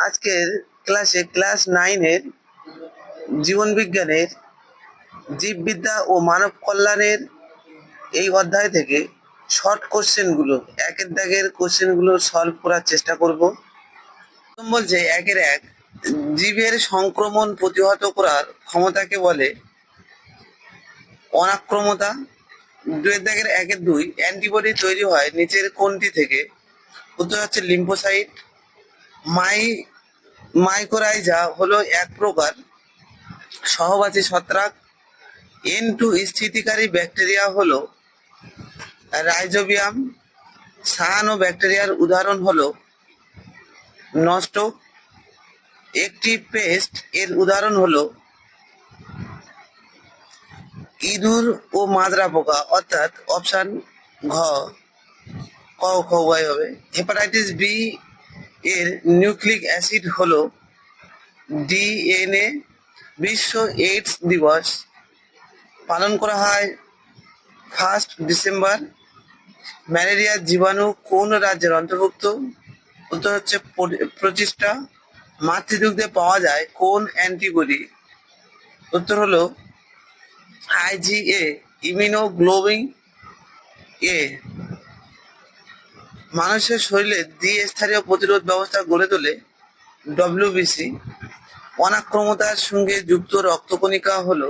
আজকের ক্লাসে ক্লাস নাইনের জীবন বিজ্ঞানের জীববিদ্যা ও মানব কল্যাণের এই অধ্যায় থেকে শর্ট কোশ্চেনগুলো একের দাগের কোশ্চেনগুলো সলভ করার চেষ্টা করব। প্রথম বলছে, একের এক, জীবের সংক্রমণ প্রতিহত করার ক্ষমতাকে বলে অনাক্রমতা। দুয়ের দাগের একের দুই অ্যান্টিবডি তৈরি হয় নিচের কোনটি থেকে উত্তর হচ্ছে লিম্ফোসাইট মাই, মাইকোরাইজা হলো এক প্রকার সহবাসী ছত্রাক। এন টু স্থিতিকারী ব্যাকটেরিয়া হলো রাইজোবিয়াম। সায়ানো ব্যাকটেরিয়ার উদাহরণ হলো নষ্ট। একটি পেস্ট এর উদাহরণ হলো ইঁদুর ও মাজরা পোকা, অর্থাৎ অপশান ঘ, ক হবে। হেপাটাইটিস বি এর নিউক্লিক অ্যাসিড হলো ডিএনএ, বিশ্ব এইডস দিবস। পালন করা হয় ফার্স্ট ডিসেম্বর। ম্যালেরিয়ার জীবাণু কোন রাজ্যের অন্তর্ভুক্ত? উত্তর হচ্ছে প্রচেষ্টা মাতৃদুগ্ধে পাওয়া যায় কোন অ্যান্টিবডি? উত্তর হলো আইজিএ ইমিউনোগ্লোবিন এ। মানুষের শরীরে দ্বিস্তরীয় প্রতিরোধ ব্যবস্থা গড়ে তোলে ডব্লিউবিসি অনাক্রমতার সঙ্গে যুক্ত রক্তকণিকা হলো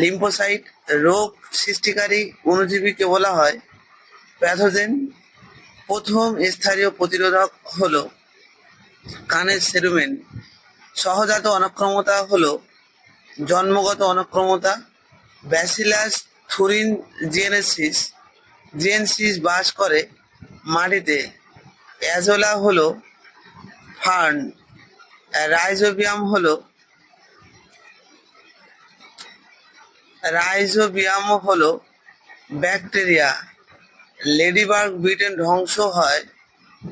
লিম্ফোসাইট, রোগ সৃষ্টিকারী অণুজীবীকে বলা হয় প্যাথোজেন। প্রথম স্থানীয় প্রতিরোধক হল কানের সেরুমেন। সহজাত অনাক্রমতা হল জন্মগত অনাক্রমতা, ব্যাসিলাস থুরিন জিএনসিস জিএনসিস বাস করে মাটিতে। অ্যাজোলা হলো ফার্ন, রাইজোবিয়াম হলো রাইজোবিয়াম হলো ব্যাকটেরিয়া। লেডিবার্গ বিটেল ধ্বংস হয়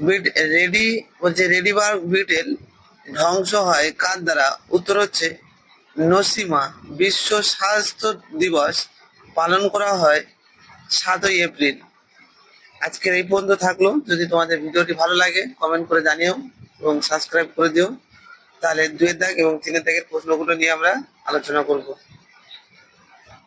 বিট রেডি হচ্ছে রেডিবার্গ বিটেল ধ্বংস হয় কার দ্বারা? উত্তর হচ্ছে নসিমা। বিশ্ব স্বাস্থ্য দিবস পালন করা হয় সাতই এপ্রিল। আজকের এই পর্যন্ত থাকল। যদি তোমাদের ভিডিওটি ভালো লাগে কমেন্ট করে জানিও এবং সাবস্ক্রাইব করে দিও। তাহলে দুয়ের দাগ এবং তিনের দাগের প্রশ্নগুলো নিয়ে আমরা আলোচনা করব।